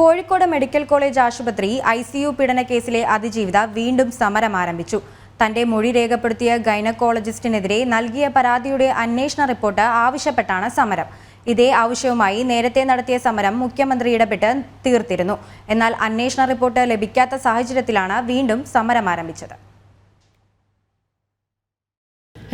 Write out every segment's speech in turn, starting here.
Kozhikode medical college ആശുപത്രി I C U പീഡന കേസിലെ അതിജീവിത വീണ്ടും സമരം ആരംഭിച്ചു. തന്റെ മൊഴി രേഖപ്പെടുത്തിയ ഗൈനക്കോളജിസ്റ്റിനെതിരെ നൽകിയ പരാതിയുടെ അന്വേഷണ റിപ്പോർട്ട് ആവശ്യപ്പെട്ടാണ് സമരം. ഇതേ ആവശ്യവുമായി നേരത്തെ നടത്തിയ സമരം മുഖ്യമന്ത്രി ഇടപെട്ട് തീർത്തിരുന്നു. എന്നാൽ അന്വേഷണ റിപ്പോർട്ട് ലഭിക്കാത്ത സാഹചര്യത്തിലാണ് വീണ്ടും സമരം ആരംഭിച്ചത്.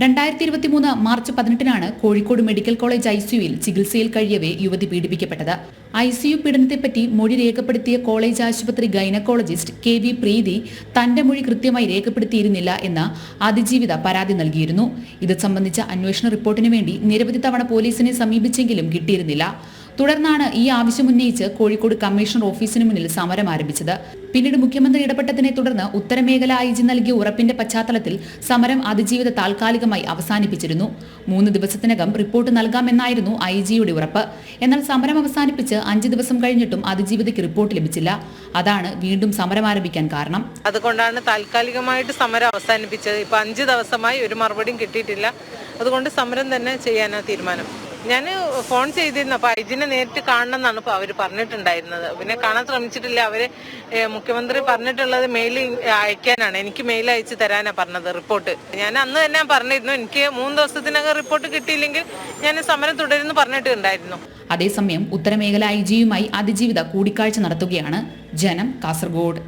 രണ്ടായിരത്തി ഇരുപത്തിമൂന്ന് മാർച്ച് പതിനെട്ടിനാണ് കോഴിക്കോട് മെഡിക്കൽ കോളേജ് ഐ സിയുയിൽ ചികിത്സയിൽ കഴിയവേ യുവതി പീഡിപ്പിക്കപ്പെട്ടത്. ഐ പീഡനത്തെപ്പറ്റി മൊഴി രേഖപ്പെടുത്തിയ കോളേജ് ആശുപത്രി ഗൈനക്കോളജിസ്റ്റ് കെ വി പ്രീതി തന്റെ മൊഴി കൃത്യമായി രേഖപ്പെടുത്തിയിരുന്നില്ല എന്ന അതിജീവിത പരാതി നൽകിയിരുന്നു. ഇത് സംബന്ധിച്ച അന്വേഷണ റിപ്പോർട്ടിന് വേണ്ടി നിരവധി തവണ പോലീസിനെ സമീപിച്ചെങ്കിലും കിട്ടിയിരുന്നില്ല. തുടർന്നാണ് ഈ ആവശ്യമുന്നയിച്ച് കോഴിക്കോട് കമ്മീഷണർ ഓഫീസിന് മുന്നിൽ സമരം ആരംഭിച്ചത്. പിന്നീട് മുഖ്യമന്ത്രി ഇടപെട്ടതിനെ തുടർന്ന് ഉത്തരമേഖല ഐ ജി നൽകിയ ഉറപ്പിന്റെ പശ്ചാത്തലത്തിൽ സമരം അതിജീവിത താൽക്കാലികമായി അവസാനിപ്പിച്ചിരുന്നു. മൂന്ന് ദിവസത്തിനകം റിപ്പോർട്ട് നൽകാമെന്നായിരുന്നു ഐ ജിയുടെ ഉറപ്പ്. എന്നാൽ സമരം അവസാനിപ്പിച്ച് അഞ്ച് ദിവസം കഴിഞ്ഞിട്ടും അതിജീവിതയ്ക്ക് റിപ്പോർട്ട് ലഭിച്ചില്ല. അതാണ് വീണ്ടും സമരം ആരംഭിക്കാൻ കാരണം. അതുകൊണ്ടാണ് താൽക്കാലികമായിട്ട് സമരം അവസാനിപ്പിച്ചത്. ഇപ്പൊ അഞ്ച് ദിവസമായി ഒരു മറുപടിയും കിട്ടിയിട്ടില്ല. അതുകൊണ്ട് സമരം തന്നെ ചെയ്യാനാണ് തീരുമാനം. ഞാൻ ഫോൺ ചെയ്തിരുന്നു. അപ്പൊ ഐജിനെ നേരിട്ട് കാണണം എന്നാണ് ഇപ്പൊ അവർ പറഞ്ഞിട്ടുണ്ടായിരുന്നത്. പിന്നെ കാണാൻ ശ്രമിച്ചിട്ടില്ല. അവർ മുഖ്യമന്ത്രി പറഞ്ഞിട്ടുള്ളത് മെയിൽ അയക്കാനാണ്. എനിക്ക് മെയിൽ അയച്ചു തരാനാ പറഞ്ഞത് റിപ്പോർട്ട്. ഞാൻ അന്ന് തന്നെ പറഞ്ഞിരുന്നു. എനിക്ക് മൂന്ന് ദിവസത്തിനകം റിപ്പോർട്ട് കിട്ടിയില്ലെങ്കിൽ ഞാൻ സമരം തുടരുന്നു പറഞ്ഞിട്ടുണ്ടായിരുന്നു. അതേസമയം ഉത്തരമേഖല ഐ ജിയുമായി അതിജീവിത കൂടിക്കാഴ്ച നടത്തുകയാണ് ജനം കാസർഗോഡ്.